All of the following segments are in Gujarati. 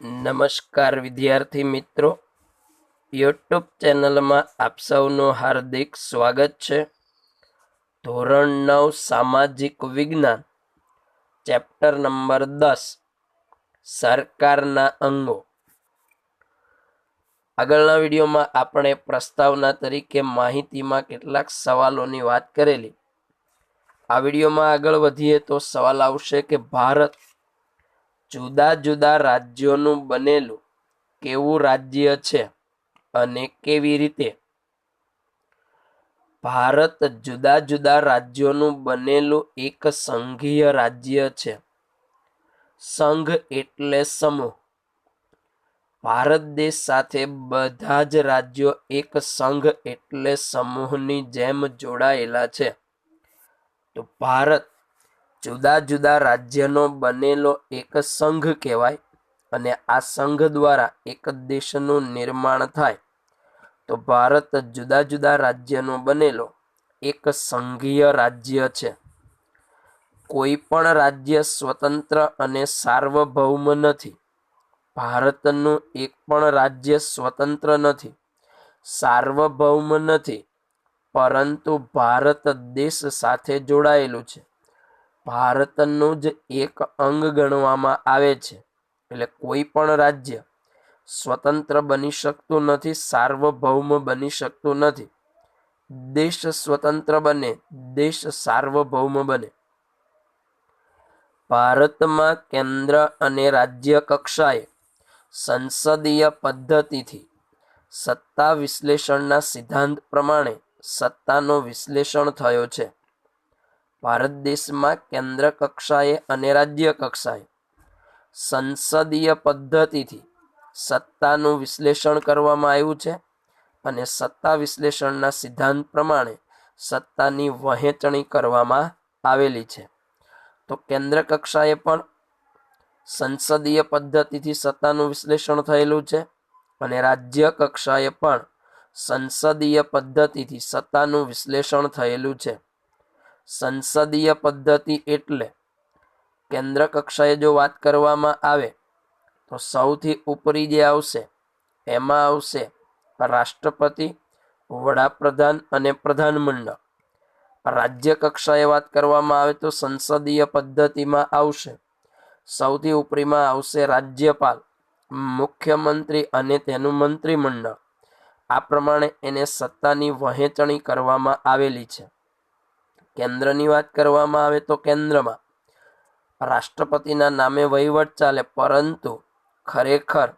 નમસ્કાર વિદ્યાર્થી મિત્રો. યુટ્યુબ ચેનલમાં આપ સૌનું હાર્દિક સ્વાગત છે. ધોરણ નવ, સામાજિક વિજ્ઞાન, ચેપ્ટર નંબર દસ, સરકારના અંગો. આગળના વિડીયોમાં આપણે પ્રસ્તાવના તરીકે માહિતીમાં કેટલાક સવાલોની વાત કરેલી. આ વિડીયોમાં આગળ વધીએ તો સવાલ આવશે કે ભારત જુદા જુદા રાજ્યોનું બનેલું કેવું રાજ્ય છે અને કેવી રીતે? ભારત જુદા જુદા રાજ્યોનું બનેલું એક સંઘીય રાજ્ય છે. સંઘ એટલે સમૂહ. ભારત દેશ સાથે બધા જ રાજ્યો એક સંઘ એટલે સમૂહની જેમ જોડાયેલા છે. તો ભારત જુદા જુદા રાજ્યનો બનેલો એક સંઘ કહેવાય અને આ સંઘ દ્વારા એક દેશનું નિર્માણ થાય. તો ભારત જુદા જુદા રાજ્યનો બનેલો એક સંઘીય રાજ્ય છે. કોઈ પણ રાજ્ય સ્વતંત્ર અને સાર્વભૌમ નથી. ભારતનું એક પણ રાજ્ય સ્વતંત્ર નથી. સાર્વભૌમ નથી. પરંતુ ભારત દેશ સાથે જોડાયેલું છે. ભારતનું જ એક અંગ ગણવામાં આવે છે. એટલે કોઈ પણ રાજ્ય સ્વતંત્ર બની શકતું નથી, સાર્વભૌમ બની શકતું નથી. દેશ સ્વતંત્ર બને, દેશ સાર્વભૌમ બને. ભારતમાં કેન્દ્ર અને રાજ્ય કક્ષાએ સંસદીય પદ્ધતિથી સત્તા વિશ્લેષણના સિદ્ધાંત પ્રમાણે સત્તાનો વિશ્લેષણ થયો છે. ભારત દેશમાં કેન્દ્ર કક્ષાએ અને રાજ્ય કક્ષાએ સંસદીય પદ્ધતિથી સત્તાનું વિશ્લેષણ કરવામાં આવ્યું છે અને સત્તા વિશ્લેષણના સિદ્ધાંત પ્રમાણે સત્તાની વહેંચણી કરવામાં આવેલી છે. તો કેન્દ્ર કક્ષાએ પણ સંસદીય પદ્ધતિથી સત્તાનું વિશ્લેષણ થયેલું છે અને રાજ્ય કક્ષાએ પણ સંસદીય પદ્ધતિથી સત્તાનું વિશ્લેષણ થયેલું છે. સંસદીય પદ્ધતિ એટલે કેન્દ્ર કક્ષાએ જો વાત કરવામાં આવે, તો સૌથી ઉપરી જે આવશે, એમાં આવશે રાષ્ટ્રપતિ, વડાપ્રધાન અને પ્રધાનમંડળ. રાજ્ય કક્ષાએ વાત કરવામાં આવે તો સંસદીય પદ્ધતિમાં આવશે. સૌથી ઉપરીમાં આવશે રાજ્યપાલ, મુખ્યમંત્રી અને તેનું મંત્રીમંડળ. આ પ્રમાણે એને સત્તાની વહેંચણી કરવામાં આવેલી છે. કેન્દ્રની વાત કરવામાં આવે તો કેન્દ્રમાં. રાષ્ટ્રપતિના નામે વહીવટ ચાલે, પરંતુ ખરેખર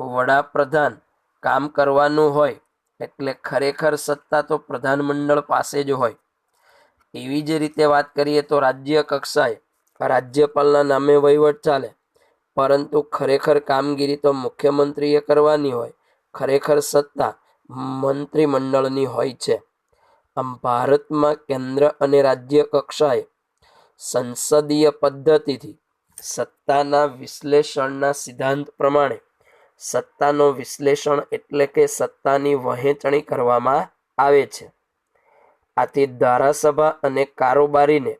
વડાપ્રધાન કામ કરવાનું હોય, એટલે ખરેખર સત્તા તો પ્રધાનમંડળ પાસે જ હોય. એવી જ રીતે વાત કરીએ તો રાજ્ય કક્ષાએ રાજ્યપાલના નામે વહીવટ ચાલે, પરંતુ ખરેખર કામગીરી તો મુખ્યમંત્રીએ કરવાની હોય. ખરેખર સત્તા મંત્રીમંડળની હોય છે. આમ ભારતમાં કેન્દ્ર અને રાજ્ય કક્ષાએ સંસદીય પદ્ધતિથી સત્તાના વિશ્લેષણના સિદ્ધાંત પ્રમાણે સત્તાનો વિશ્લેષણ એટલે કે સત્તાની વહેંચણી કરવામાં આવે છે. આથી ધારાસભા અને કારોબારીને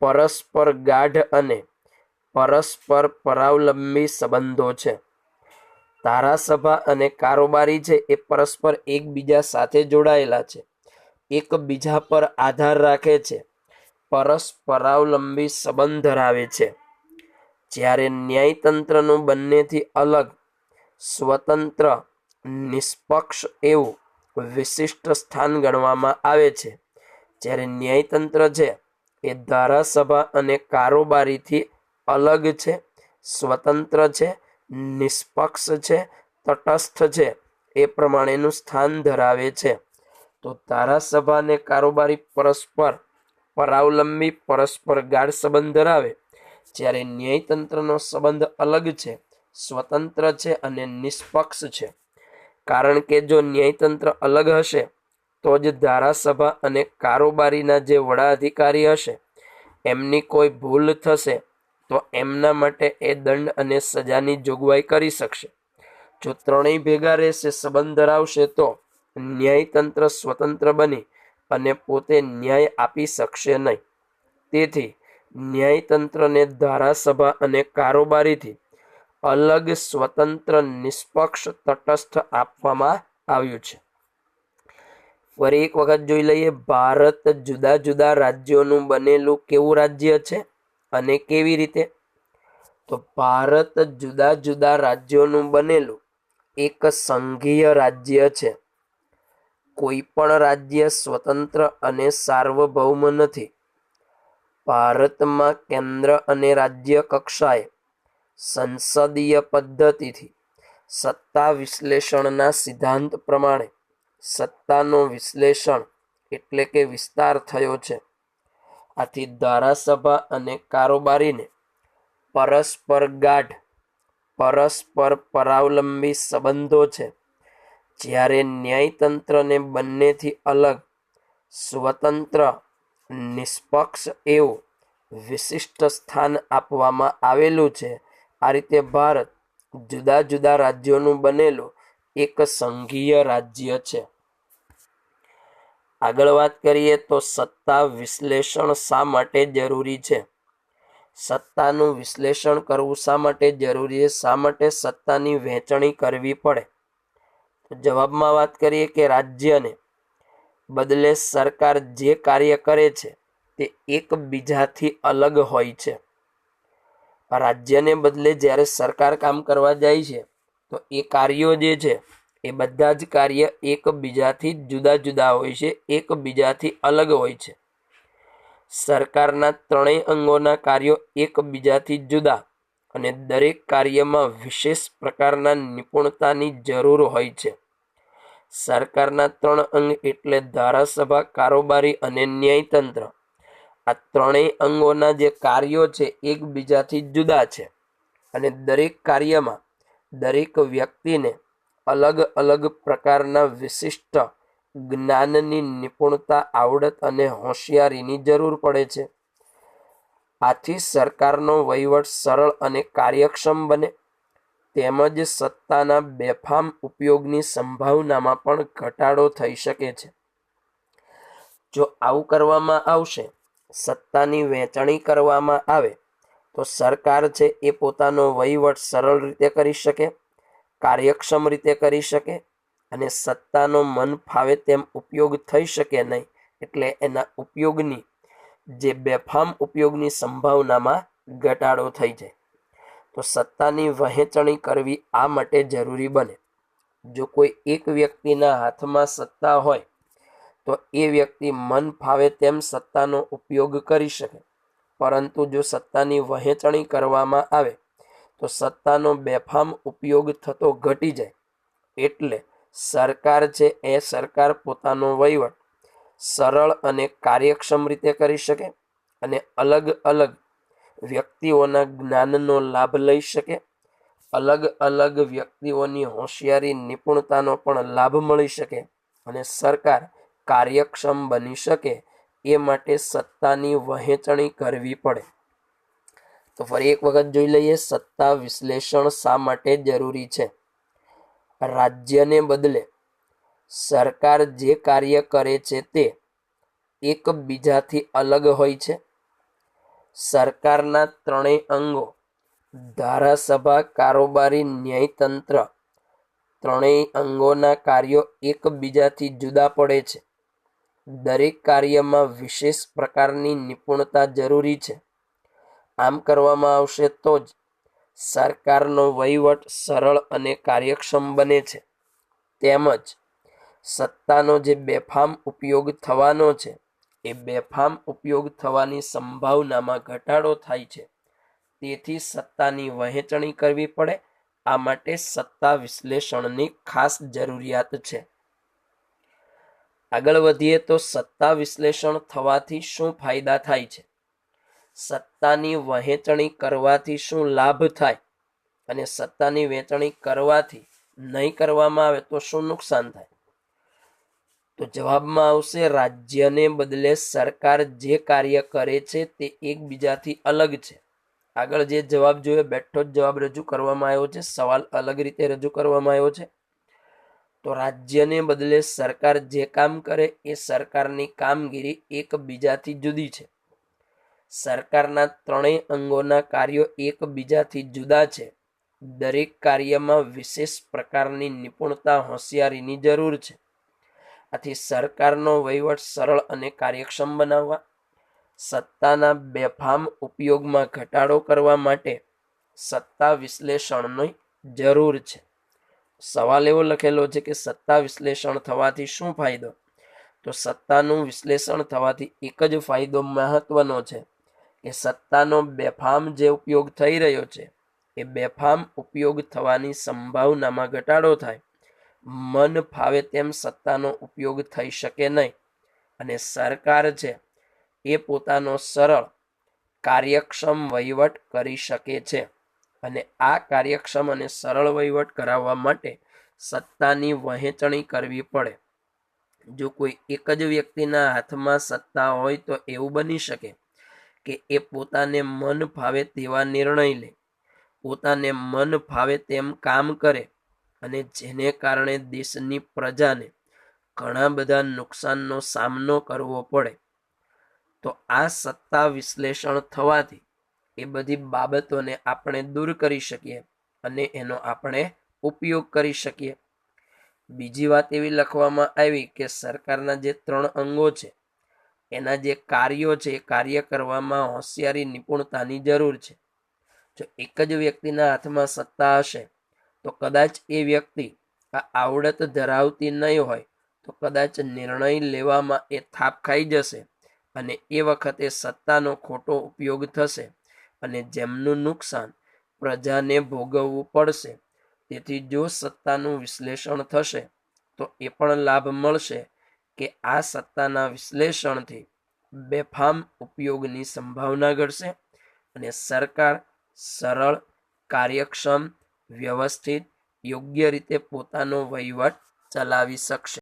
પરસ્પર ગાઢ અને પરસ્પર પરાવલંબી સંબંધો છે. ધારાસભા અને કારોબારી છે એ પરસ્પર એકબીજા સાથે જોડાયેલા છે. એકબીજા પર આધાર રાખે છે. પરસ્પરાવલંબી સંબંધ ધરાવે છે. જ્યારે ન્યાયતંત્રનું બંનેથી અલગ, સ્વતંત્ર, નિષ્પક્ષ એવું વિશિષ્ટ સ્થાન ગણવામાં આવે છે. જ્યારે ન્યાયતંત્ર છે, એ ધારાસભા અને કારોબારીથી અલગ છે, સ્વતંત્ર છે, નિષ્પક્ષ છે, તટસ્થ છે, એ પ્રમાણેનું સ્થાન ધરાવે છે. તો ધારાસભા અને કારોબારી પરસ્પર પરાવલંબી પરસ્પર ગાઢ સંબંધ ધરાવે. જ્યારે ન્યાયતંત્રનો સંબંધ અલગ છે, સ્વતંત્ર છે અને નિષ્પક્ષ છે. કારણ કે જો ન્યાયતંત્ર અલગ હશે, તો જ ધારાસભા અને કારોબારીના જે વડા અધિકારી હશે, એમની કોઈ ભૂલ થશે, તો એમના માટે એ દંડ અને સજાની જોગવાઈ કરી શકશે. જો ત્રણેય ભેગા રહેશે, સંબંધ ધરાવશે, તો ન્યાયતંત્ર સ્વતંત્ર બને અને પોતે ન્યાય આપી શકશે નહીં. તેથી ન્યાયતંત્રને ધારાસભા અને કારોબારીથી અલગ સ્વતંત્ર નિષ્પક્ષ તટસ્થ આપવામાં આવ્યું છે. ફરી એક વખત જોઈ લઈએ, ભારત જુદા જુદા રાજ્યોનું બનેલું કેવું રાજ્ય છે અને કેવી રીતે? તો ભારત જુદા જુદા રાજ્યોનું બનેલું એક સંઘીય રાજ્ય છે. કોઈ પણ રાજ્ય સ્વતંત્ર અને સાર્વભૌમ નથી. ભારતમાં કેન્દ્ર અને રાજ્ય કક્ષાએ સંસદીય પદ્ધતિથી સત્તા વિશ્લેષણના સિદ્ધાંત પ્રમાણે સત્તાનો વિશ્લેષણ એટલે કે વિસ્તાર થયો છે. આથી ધારાસભા અને કારોબારીને પરસ્પર ગાઢ, પરસ્પર પરાવલંબી સંબંધો છે. જ્યારે ન્યાયતંત્રને બંનેથી અલગ, સ્વતંત્ર, નિષ્પક્ષ એવું વિશિષ્ટ સ્થાન આપવામાં આવેલું છે, આ રીતે ભારત જુદા જુદા રાજ્યોનું બનેલું એક સંઘીય રાજ્ય છે. આગળ વાત કરીએ તો સત્તા વિશ્લેષણ શા માટે જરૂરી છે? સત્તાનું વિશ્લેષણ કરવું શા માટે જરૂરી છે? શા માટે સત્તાની વહેંચણી કરવી પડે? જવાબમાં વાત કરીએ કે રાજ્યને બદલે સરકાર જે કાર્ય કરે છે તે એકબીજાથી અલગ હોય છે. રાજ્યને બદલે જ્યારે સરકાર કામ કરવા જાય છે, તો એ કાર્યો જે છે એ બધા જ કાર્ય એકબીજાથી જુદા જુદા હોય છે, એકબીજાથી અલગ હોય છે. સરકારના ત્રણેય અંગોના કાર્યો એકબીજાથી જુદા અને દરેક કાર્યમાં વિશેષ પ્રકારના નિપુણતાની જરૂર હોય છે. સરકારના ત્રણ અંગ એટલે ધારાસભા, કારોબારી અને ન્યાયતંત્ર. આ ત્રણેય અંગોના જે કાર્યો છે એકબીજાથી જુદા છે અને દરેક કાર્યમાં દરેક વ્યક્તિને અલગ અલગ પ્રકારના વિશિષ્ટ જ્ઞાનની નિપુણતા, આવડત અને હોશિયારીની જરૂર પડે છે. આથી સરકારનો વહીવટ સરળ અને કાર્યક્ષમ બને. તેમજ સત્તાના બેફામ ઉપયોગની સંભાવનામાં પણ ઘટાડો થઈ શકે છે. જો આવું કરવામાં આવશે, સત્તાની વહેંચણી કરવામાં આવે, તો સરકાર છે એ પોતાનો વહીવટ સરળ રીતે કરી શકે, કાર્યક્ષમ રીતે કરી શકે અને સત્તાનો મન ફાવે તેમ ઉપયોગ થઈ શકે નહીં. એટલે એના ઉપયોગની જે બેફામ ઉપયોગની સંભાવનામાં ઘટાડો થઈ જાય. તો સત્તાની વહેંચણી કરવી આ માટે જરૂરી બને. જો કોઈ એક વ્યક્તિના હાથમાં સત્તા હોય, તો એ વ્યક્તિ મન ફાવે તેમ સત્તાનો ઉપયોગ કરી શકે. પરંતુ જો સત્તાની વહેંચણી કરવામાં આવે, તો સત્તાનો બેફામ ઉપયોગ થતો ઘટી જાય. એટલે સરકાર છે એ સરકાર પોતાનો વહીવટ સરળ અને કાર્યક્ષમ રીતે કરી શકે અને અલગ અલગ વ્યક્તિઓના જ્ઞાનનો લાભ લઈ શકે. અલગ અલગ વ્યક્તિઓની હોશિયારી, નિપુણતાનો પણ લાભ મળી શકે અને સરકાર કાર્યક્ષમ બની શકે એ માટે સત્તાની વહેંચણી કરવી પડે. તો ફરી એક વખત જોઈ લઈએ, સત્તા વિશ્લેષણ શા માટે જરૂરી છે? રાજ્યને બદલે સરકાર જે કાર્ય કરે છે તે એકબીજાથી અલગ હોય છે. સરકારના ત્રણેય અંગો, ધારાસભા, કારોબારી, ન્યાયતંત્ર, ત્રણેય અંગોના કાર્યો એકબીજાથી જુદા પડે છે. દરેક કાર્યમાં વિશેષ પ્રકારની નિપુણતા જરૂરી છે. આમ કરવામાં આવશે તો જ સરકારનો વહીવટ સરળ અને કાર્યક્ષમ બને છે. તેમજ સત્તાનો જે બેફામ ઉપયોગ થવાનો છે, એ બેફામ ઉપયોગ થવાની સંભાવનામાં ઘટાડો થાય છે. તેથી સત્તાની વહેંચણી કરવી પડે, આ માટે સત્તા વિશ્લેષણની ખાસ જરૂરિયાત છે. આગળ વધીએ તો સત્તા વિશ્લેષણ થવાથી શું ફાયદા થાય છે? સત્તાની વહેંચણી કરવાથી શું લાભ થાય? અને સત્તાની વહેંચણી કરવાથી નહીં કરવામાં આવે તો શું નુકસાન થાય? તો જવાબમાં આવશે, રાજ્યને બદલે સરકાર જે કાર્ય કરે છે તે એકબીજાથી અલગ છે. આગળ જે જવાબ જોઈએ, બેઠો જ જવાબ રજૂ કરવામાં આવ્યો છે. સવાલ અલગ રીતે રજૂ કરવામાં આવ્યો છે. તો રાજ્યને બદલે સરકાર જે કામ કરે એ સરકારની કામગીરી એકબીજાથી જુદી છે. સરકારના ત્રણેય અંગોના કાર્યો એકબીજાથી જુદા છે. દરેક કાર્યમાં વિશેષ પ્રકારની નિપુણતા, હોશિયારીની જરૂર છે. આથી સરકારનો વહીવટ સરળ અને કાર્યક્ષમ બનાવવા, સત્તાના બેફામ ઉપયોગમાં ઘટાડો કરવા માટે સત્તા વિશ્લેષણની જરૂર છે. સવાલ એવો લખેલો છે કે સત્તા વિશ્લેષણ થવાથી શું ફાયદો? તો સત્તાનું વિશ્લેષણ થવાથી એક જ ફાયદો મહત્વનો છે કે સત્તાનો બેફામ જે ઉપયોગ થઈ રહ્યો છે, એ બેફામ ઉપયોગ થવાની સંભાવનામાં ઘટાડો થાય. મન ફાવે તેમ સત્તાનો ઉપયોગ થઈ શકે નહીં. અને સરકાર છે એ પોતાનો સરળ, કાર્યક્ષમ વહીવટ કરી શકે છે. અને આ કાર્યક્ષમ અને સરળ વહીવટ કરાવવા માટે સત્તાની વહેંચણી કરવી પડે. જો કોઈ એક જ વ્યક્તિના હાથમાં સત્તા હોય તો એવું બની શકે કે એ પોતાને મન ફાવે તેવા નિર્ણય લે. પોતાને મન ફાવે તેમ કામ કરે. અને જેને કારણે દેશની પ્રજાને ઘણા બધા નુકસાનનો સામનો કરવો પડે. તો આ સત્તા વિશ્લેષણ થવાથી એ બધી બાબતોને આપણે દૂર કરી શકીએ અને એનો આપણે ઉપયોગ કરી શકીએ. બીજી વાત એવી લખવામાં આવી કે સરકારના જે ત્રણ અંગો છે, એના જે કાર્યો છે એ કાર્ય કરવામાં હોશિયારી, નિપુણતાની જરૂર છે. જો એક જ વ્યક્તિના હાથમાં સત્તા હશે તો કદાચ એ વ્યક્તિ આ આવડત ધરાવતી નહીં હોય, તો કદાચ નિર્ણય લેવામાં એ થાપ ખાઈ જશે અને એ વખતે સત્તાનો ખોટો ઉપયોગ થશે અને જેમનું નુકસાન પ્રજાને ભોગવવું પડશે. તેથી જો સત્તાનું વિશ્લેષણ થશે, તો એ પણ લાભ મળશે કે આ સત્તાના વિશ્લેષણથી બેફામ ઉપયોગની સંભાવના ઘટશે અને સરકાર સરળ કાર્યક્ષમ વ્યવસ્થિત યોગ્ય રીતે પોતાનો વહીવટ ચલાવી શકશે.